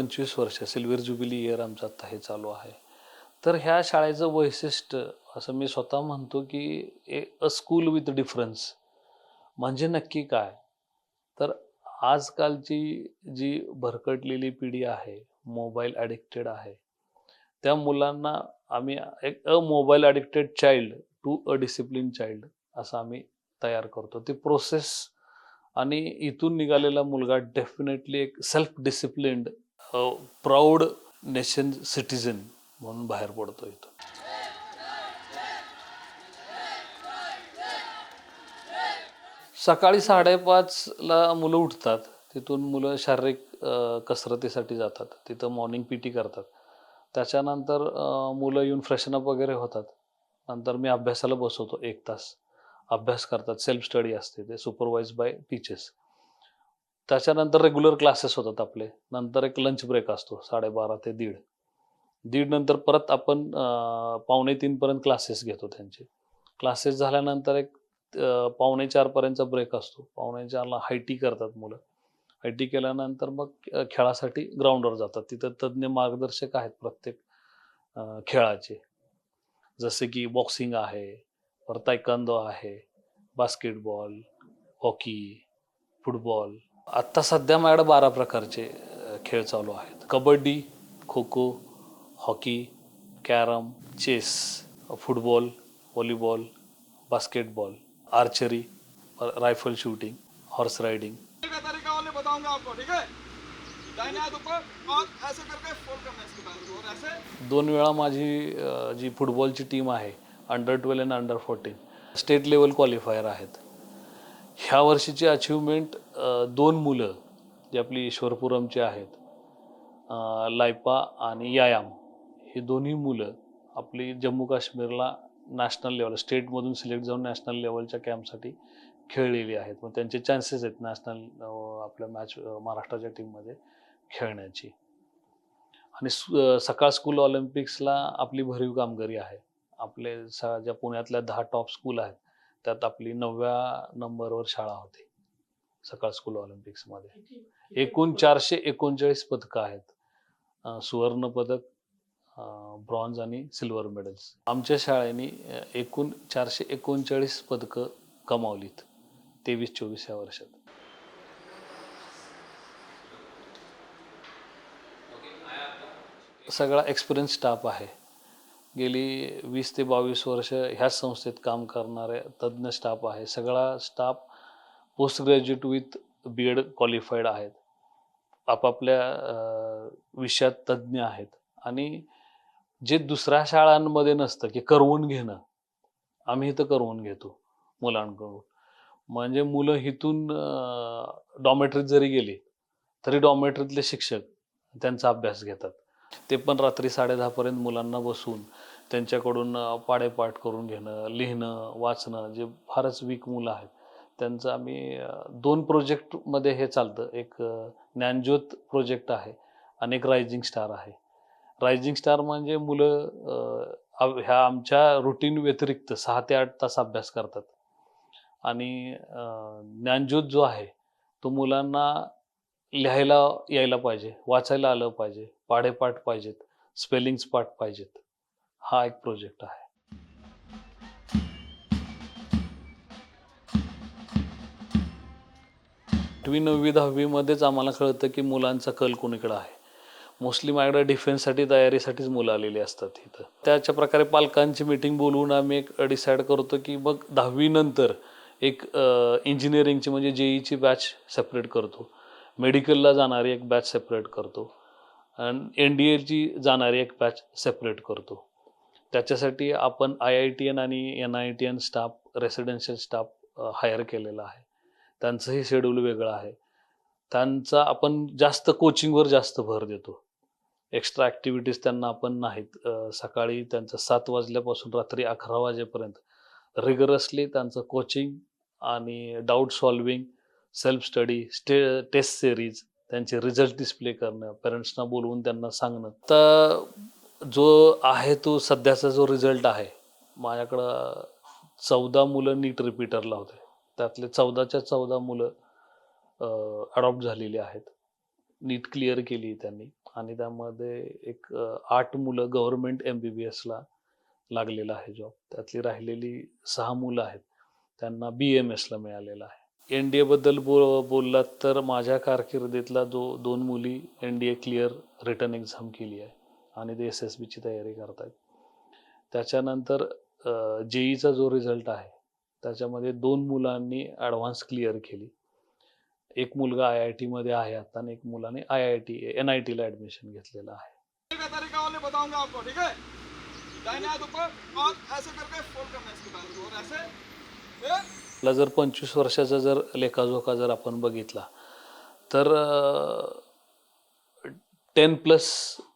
पंचवीस वर्ष silver jubilee year आमचं आत्ता हे चालू आहे. तर ह्या शाळेचं वैशिष्ट्य असं मी स्वतः म्हणतो की a uh school with difference म्हणजे नक्की काय? तर आजकालची जी भरकटलेली पिढी आहे मोबाईल ॲडिक्टेड आहे त्या मुलांना आम्ही एक अ mobile addicted child to uh discipline child असं आम्ही तयार करतो. ती प्रोसेस आणि इथून निघालेला मुलगा डेफिनेटली एक self disciplined proud nation citizen म्हणून बाहेर पडतो इथं. सकाळी साडेपाचला मुलं उठतात. तिथून मुलं शारीरिक कसरतीसाठी जातात. तिथं मॉर्निंग पी टी करतात. त्याच्यानंतर मुलं येऊन फ्रेशनअप वगैरे होतात. नंतर मी अभ्यासाला बसवतो एक तास. अभ्यास करतात. सेल्फ स्टडी असते. ते सुपरवाइज बाय टीचर्स त्याच्यानंतर रेग्युलर क्लासेस होतात आपले. नंतर एक लंच ब्रेक असतो साडेबारा ते दीड. दीड नंतर परत आपण पावणे तीनपर्यंत क्लासेस घेतो त्यांचे. क्लासेस झाल्यानंतर एक पावणे चारपर्यंतचा ब्रेक असतो. पावणे चारला हाय टी करतात मुलं. हायटी केल्यानंतर मग खेळासाठी ग्राउंडवर जातात. तिथं तज्ज्ञ मार्गदर्शक आहेत प्रत्येक खेळाचे. जसे की बॉक्सिंग आहे परत तायकांदो आहे बास्केटबॉल हॉकी फुटबॉल आत्ता सध्या माझ्याकडे बारा प्रकारचे खेळ चालू आहेत. Kabaddi kho kho hockey carrom chess football volleyball basketball archery rifle shooting horse riding. दोन वेळा माझी जी फुटबॉलची टीम आहे under twelve and under fourteen state level qualifier आहेत. ह्या वर्षीची अचिव्हमेंट दोन मुलं जी आपली ईश्वरपुरमची आहेत लायपा आणि यायाम ही दोन्ही मुलं आपली जम्मू काश्मीरला नॅशनल लेवल स्टेटमधून सिलेक्ट जाऊन नॅशनल लेवलच्या कॅम्पसाठी खेळलेली आहेत. मग त्यांचे चान्सेस आहेत नॅशनल आपल्या मॅच महाराष्ट्राच्या टीममध्ये खेळण्याची. आणि सकाळ स्कूल ऑलिम्पिक्सला आपली भरीव कामगिरी आहे. आपले स ज्या पुण्यातल्या दहा टॉप स्कूल आहेत त्यात आपली नवव्या नंबरवर शाळा होती. सकाळ स्कूल ऑलिम्पिक्समध्ये एकूण चारशे एकोणचाळीस पदकं आहेत. सुवर्ण पदक ब्रॉन्झ आणि सिल्वर मेडल्स. आमच्या शाळेने एकूण चारशे एकोणचाळीस पदकं कमावलीत तेवीस चोवीस या वर्षात. सगळा एक्सपिरियन्स स्टाफ आहे. गेली वीस ते बावीस वर्ष ह्याच संस्थेत काम करणारे तज्ज्ञ स्टाफ आहे. सगळा staff post graduate with B Ed qualified आहेत. आपापल्या विषयात तज्ज्ञ आहेत. आणि जे दुसऱ्या शाळांमध्ये नसतं की करवून घेणं आम्ही इथं करवून घेतो मुलांकडून. म्हणजे मुलं इथून डॉमेट्रीत जरी गेली तरी डॉमेट्रीतले शिक्षक त्यांचा अभ्यास घेतात. ते पण रात्री साडेदहापर्यंत मुलांना बसून त्यांच्याकडून पाडेपाठ करून घेणं लिहिणं वाचणं जे फारच वीक मुलं आहेत त्यांचं आम्ही दोन प्रोजेक्टमध्ये हे चालतं. एक ज्ञानज्योत प्रोजेक्ट आहे आणि एक रायझिंग स्टार आहे. रायझिंग स्टार म्हणजे मुलं ह्या आमच्या रुटीन व्यतिरिक्त सहा ते आठ तास अभ्यास करतात. आणि ज्ञानज्योत जो आहे तो मुलांना लिहायला यायला पाहिजे वाचायला आलं पाहिजे पाढेपाठ पाहिजेत स्पेलिंग्स पाठ पाहिजेत. हा एक प्रोजेक्ट आहे. आठवी नववी दहावीमध्येच आम्हाला कळतं की मुलांचा कल कोणीकडे आहे. मोस्टली माझ्याकडे डिफेन्ससाठी तयारीसाठीच मुलं आलेली असतात इथं. त्याच्या प्रकारे पालकांची मिटिंग बोलवून आम्ही एक डिसाईड करतो की मग दहावीनंतर एक इंजिनिअरिंगची म्हणजे जे ईची बॅच सेपरेट करतो. मेडिकलला जाणारी एक बॅच सेपरेट करतो. आणि एन डी एची जाणारी एक बॅच सेपरेट करतो. त्याच्यासाठी आपण आय आय टी एन आणि N I T N staff residential staff hire केलेला आहे. त्यांचंही शेड्यूल वेगळं आहे. त्यांचा आपण जास्त कोचिंगवर जास्त भर देतो. एक्स्ट्रा ॲक्टिव्हिटीज त्यांना आपण नाहीत. सकाळी त्यांचं सात वाजल्यापासून रात्री अकरा वाजेपर्यंत. रिगरसली त्यांचं कोचिंग आणि doubt solving self study stay test series त्यांचे रिझल्ट डिस्प्ले करणं पेरेंट्सना बोलवून त्यांना सांगणं. तर जो आहे तो सध्याचा जो रिझल्ट आहे माझ्याकडं चौदा मुलं नीट रिपीटरला होते. त्यातले चौदाच्या चौदा मुलं अडॉप्ट झालेली आहेत. नीट क्लिअर केली त्यांनी. आणि त्यामध्ये एक आठ मुलं गव्हर्नमेंट एम बी बी एसला लागलेला आहे जॉब त्यातली राहिलेली सहा मुलं आहेत. त्यांना बी एम एसला मिळालेला आहे. एन डी एबद्दल बो बोललात तर माझ्या कारकिर्दीतला जो दोन मुली N D A clear written exam केली आहे. आणि ते एस एस बीची तयारी करत आहेत त्याच्यानंतर जेईचा जो रिझल्ट आहे त्याच्यामध्ये दोन मुलांनी ॲडव्हान्स क्लिअर केली. एक मुलगा आय आय टीमध्ये आहे आता आणि एक मुलाने I I T N I टीला ॲडमिशन घेतलेलं आहे. ला जर पंचवीस वर्षाचा जर लेखाजोखा जर आपण बघितला तर टेन प्लस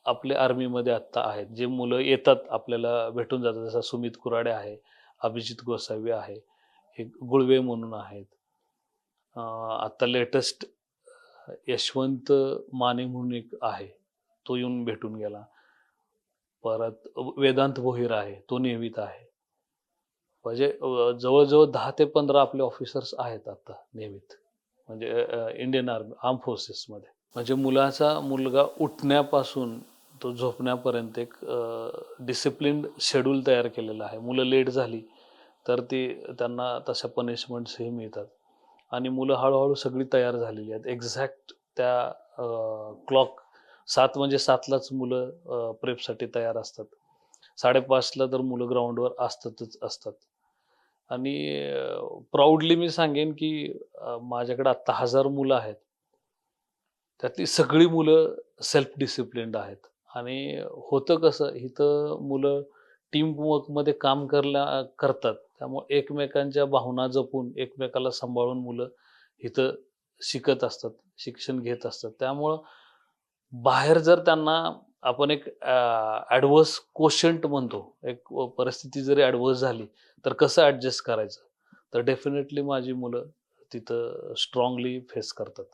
आपले आर्मीमध्ये आत्ता आहेत. जे मुलं येतात आपल्याला भेटून जातात. जसं सुमित कुराडे आहे अभिजित गोसावी आहे हे गुळवे म्हणून आहेत. आता आत्ता लेटेस्ट यशवंत माने म्हणून एक आहे. तो येऊन भेटून गेला. परत वेदांत भोईर आहे. तो नियमित आहे. म्हणजे जवळजवळ दहा ते पंधरा आपले ऑफिसर्स आहेत आता नियमित म्हणजे इंडियन आर्मी आर्म फोर्सेसमध्ये म्हणजे मुलाचा मुलगा उठण्यापासून तो झोपण्यापर्यंत एक डिसिप्लिन शेड्यूल तयार केलेला आहे. मुलं लेट झाली तर ती त्यांना तशा पनिशमेंट्सही मिळतात. आणि मुलं हळूहळू सगळी तयार झालेली आहेत. एक्झॅक्ट त्या क्लॉक सात म्हणजे सातलाच मुलं प्रेपसाठी तयार असतात. साडेपाचला तर मुलं ग्राउंडवर असतातच असतात. आणि प्राऊडली मी सांगेन की माझ्याकडे आत्ता हजार मुलं आहेत. त्यातली सगळी मुलं सेल्फ डिसिप्लिन्ड आहेत. आणि होतं कसं इथं मुलं टीम वर्कमध्ये काम करल्या करतात. त्यामुळे एकमेकांच्या भावना जपून एकमेकाला सांभाळून मुलं इथं शिकत असतात शिक्षण घेत असतात. त्यामुळं बाहेर जर त्यांना आपण एक ॲडव्हर्स कोशंट म्हणतो एक परिस्थिती जरी ॲडव्हर्स झाली तर कसं ॲडजस्ट करायचं? तर डेफिनेटली माझी मुलं तिथं स्ट्रॉंगली फेस करतात.